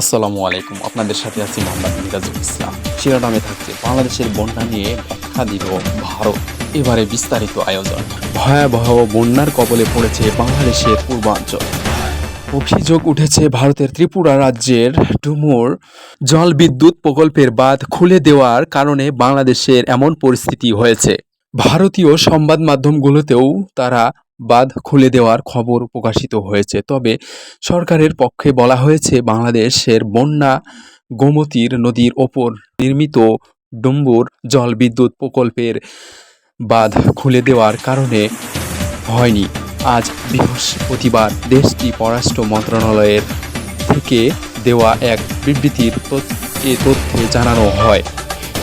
আসসালামু আলাইকুম। আপনাদের সাথে আছি মোহাম্মদ মিরাজুল ইসলাম। শিরোনামে থাকছে বাংলাদেশের বন্যা নিয়ে ব্যাখ্যা দিল ভারত। এবারে বিস্তারিত আয়োজন। ভয়াবহ বন্যার কবলে পড়েছে বাংলাদেশের পূর্বাঞ্চল। অভিযোগ উঠেছে ভারতের ত্রিপুরা রাজ্যের ডুমুর জল বিদ্যুৎ প্রকল্পের বাঁধ খুলে দেওয়ার কারণে বাংলাদেশের এমন পরিস্থিতি হয়েছে। ভারতীয় সংবাদ মাধ্যমগুলোতেও তারা বাঁধ খুলে দেওয়ার খবর প্রকাশিত হয়েছে। তবে সরকারের পক্ষে বলা হয়েছে, বাংলাদেশের বন্যা গোমতীর নদীর ওপর নির্মিত ডুম্বুর জল বিদ্যুৎ প্রকল্পের বাঁধ খুলে দেওয়ার কারণে হয়নি। আজ বৃহস্পতিবার দেশটি পররাষ্ট্র মন্ত্রণালয়ের থেকে দেওয়া এক বিবৃতির তথ্য- জানানো হয়।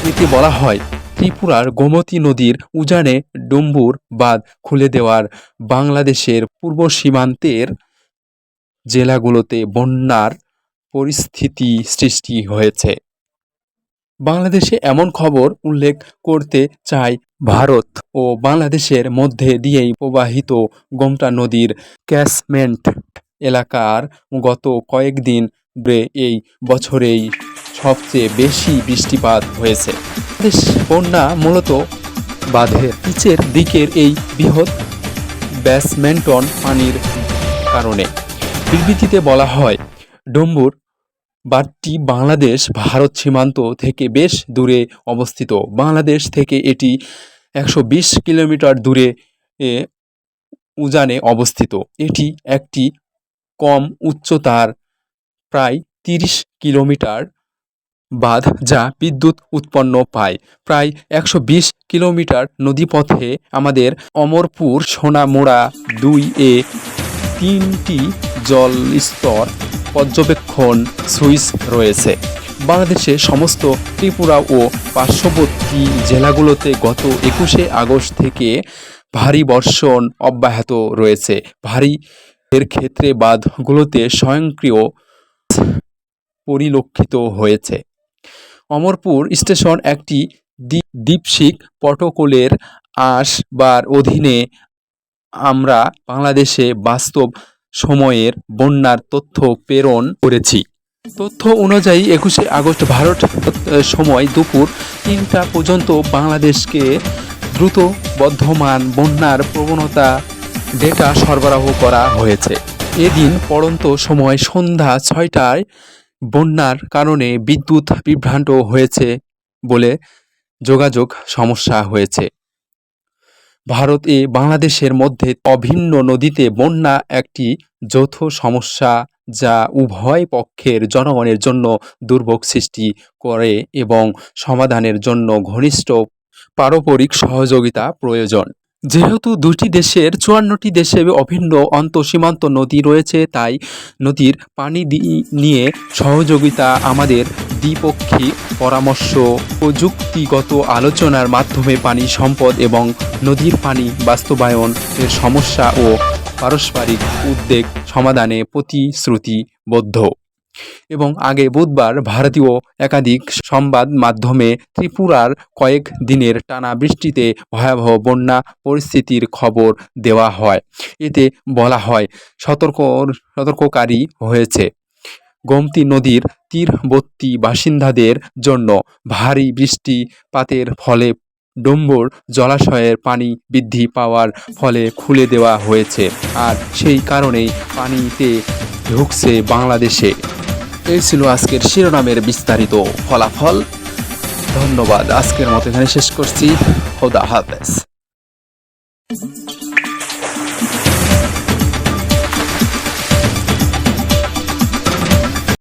এতে বলা হয় ত্রিপুরার গোমতী নদীর উজানে ডুম্বুর বাঁধ খুলে দেওয়ার বাংলাদেশের পূর্ব সীমান্তের জেলাগুলোতে বন্যার পরিস্থিতি সৃষ্টি হয়েছে। বাংলাদেশে এমন খবর উল্লেখ করতে চাই ভারত ও বাংলাদেশের মধ্যে দিয়েই প্রবাহিত গোমটা নদীর ক্যাশমেন্ট এলাকার গত কয়েকদিন এই বছরেই সবচেয়ে বেশি বৃষ্টিপাত হয়েছে। বন্যা মূলত বাঁধের নিচের দিকের এই বৃহৎ ব্যাসমেন্টন পানির কারণে। বিবৃতিতে বলা হয়, ডম্বুর বাঁধটি বাংলাদেশ, ভারত সীমান্ত থেকে বেশ দূরে অবস্থিত। বাংলাদেশ থেকে এটি একশো বিশ কিলোমিটার দূরে উজানে অবস্থিত। এটি একটি কম উচ্চতার, প্রায় তিরিশ কিলোমিটার বাঁধ যা বিদ্যুৎ উৎপন্ন পায়। প্রায় একশো বিশ কিলোমিটার নদীপথে আমাদের অমরপুর সোনামোড়া দুই এ তিনটি জলস্তর পর্যবেক্ষণ সুইচ রয়েছে। বাংলাদেশে সমস্ত ত্রিপুরা ও পার্শ্ববর্তী জেলাগুলোতে গত একুশে আগস্ট থেকে ভারী বর্ষণ অব্যাহত রয়েছে। ভারী এর ক্ষেত্রে বাঁধগুলোতে স্বয়ংক্রিয় পরিলক্ষিত হয়েছে। অমরপুর স্টেশন একটি দ্বীপ- দ্বীপশিক প্রটোকলের আসবার অধীনে আমরা বাংলাদেশে বাস্তব সময়ের বন্যার তথ্য প্রেরণ করেছি। তথ্য অনুযায়ী একুশে আগস্ট ভারত সময় দুপুর তিনটা পর্যন্ত বাংলাদেশকে দ্রুত বর্ধমান বন্যার প্রবণতা ডেটা সরবরাহ করা হয়েছে। এদিন পড়ন্ত সময় সন্ধ্যা ছয়টায় বন্যার কারণে বিদ্যুৎ বিভ্রান্ত হয়েছে বলে যোগাযোগ সমস্যা হয়েছে। ভারত এ বাংলাদেশের মধ্যে অভিন্ন নদীতে বন্যা একটি যৌথ সমস্যা যা উভয় পক্ষের জনগণের জন্য দুর্ভোগ সৃষ্টি করে এবং সমাধানের জন্য ঘনিষ্ঠ পারস্পরিক সহযোগিতা প্রয়োজন। যেহেতু দুটি দেশের চুয়ান্নটি দেশে অভিন্ন অন্তঃসীমান্ত নদী রয়েছে, তাই নদীর পানি নিয়ে সহযোগিতা আমাদের দ্বিপক্ষিক পরামর্শ প্রযুক্তিগত আলোচনার মাধ্যমে পানি সম্পদ এবং নদীর পানি বাস্তবায়ন এর সমস্যা ও পারস্পরিক উদ্বেগ সমাধানে প্রতিশ্রুতিবদ্ধ। এবং আগে বুধবার ভারতীয় একাধিক সংবাদ মাধ্যমে ত্রিপুরার কয়েক দিনের টানা বৃষ্টিতে ভয়াবহ বন্যা পরিস্থিতির খবর দেওয়া হয়। এতে বলা হয়, সতর্ক, সতর্ককারী হয়েছে। গোমতী নদীর তীরবর্তী বাসিন্দাদের জন্য ভারী বৃষ্টিপাতের ফলে ডম্বুর জলাশয়ের পানি বৃদ্ধি পাওয়ার ফলে খুলে দেওয়া হয়েছে। আর সেই কারণেই পানিতে ঢুকছে বাংলাদেশে। এই ছিল আজকের শিরোনামের বিস্তারিত ফলাফল। ধন্যবাদ। আজকের মতো এখানে শেষ করছি। খোদা হাফেজ।